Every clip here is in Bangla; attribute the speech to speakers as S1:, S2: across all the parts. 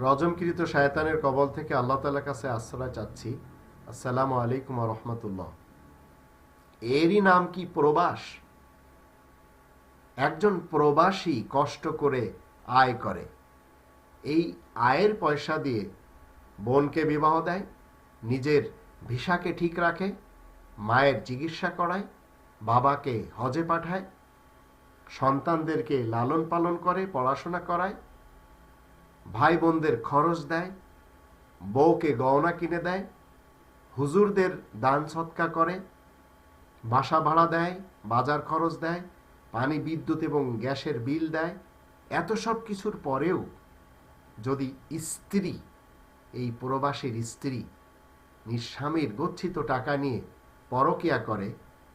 S1: রজমকৃত শায়তানের কবল থেকে আল্লাহ তালার কাছে আশ্রয় চাচ্ছি। আসসালামু আলাইকুম রহমতুল্লাহ। এরই নাম কি প্রবাস? একজন প্রবাসী কষ্ট করে আয় করে। এই আয়ের পয়সা দিয়ে বোনকে বিবাহ দেয়, নিজের ভিসাকে ঠিক রাখে, মায়ের চিকিৎসা করায়, বাবাকে হজে পাঠায়, সন্তানদেরকে লালন পালন করে, পড়াশোনা করায় ভাই বোনদের খরচ দেয়, বউকে গহনা কিনে দেয়, হুজুরদের দান সৎকা করে, বাসা ভাড়া দেয়, বাজার খরচ দেয়, পানি, বিদ্যুৎ এবং গ্যাসের বিল দেয়। এত সব কিছুর পরেও যদি স্ত্রী, এই প্রবাসীর স্ত্রী নিজ স্বামীর গচ্ছিত টাকা নিয়ে পরকিয়া করে,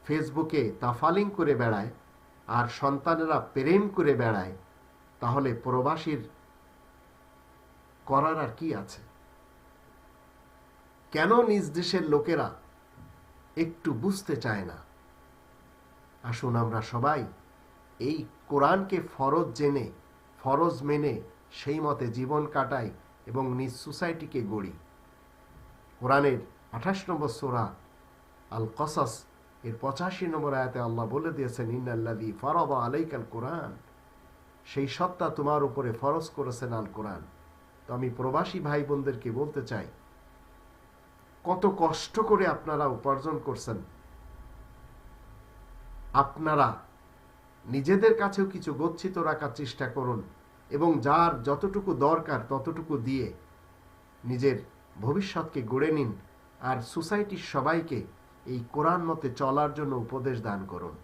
S1: ফেসবুকে তাফালিং করে বেড়ায় আর সন্তানেরা প্রেম করে বেড়ায়, তাহলে প্রবাসীর করার আর কি আছে? কেন নিজ দেশের লোকেরা একটু বুঝতে চায় না? আসুন আমরা সবাই এই কোরআনকে ফরজ জেনে, ফরজ মেনে সেই মতে জীবন কাটাই এবং নিজ সোসাইটিকে গড়ি। কোরআনের আঠাশ নম্বর সোরা আল কসাস এর পঁচাশি নম্বর আয়াতে আল্লাহ বলে দিয়েছেন ইন্নাল্লাদি ফরব আলাইকাল কোরআন। সেই সত্তা তোমার উপরে ফরজ করেছেন আল কোরআন তো আমি প্রবাসী ভাই বোনদেরকে বলতে চাই, কত কষ্ট করে আপনারা উপার্জন করছেন। আপনারা নিজেদের কাছেও কিছু গচ্ছিত রাখার চেষ্টা করুন এবং যার যতটুকু দরকার ততটুকু দিয়ে নিজের ভবিষ্যৎকে গড়ে নিন আর সোসাইটির সবাইকে এই কোরআন মতে চলার জন্য উপদেশ দান করুন।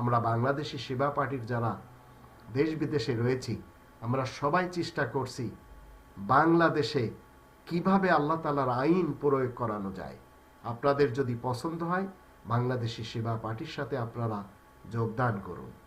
S1: আমরা বাংলাদেশি সেবা পার্টির যারা দেশ বিদেশে রয়েছি, আমরা সবাই চেষ্টা করছি বাংলাদেশে কীভাবে আল্লাহ তালার আইন প্রয়োগ করানো যায়? আপনাদের যদি পছন্দ হয়, বাংলাদেশি সেবা পার্টির সাথে আপনারা যোগদান করুন।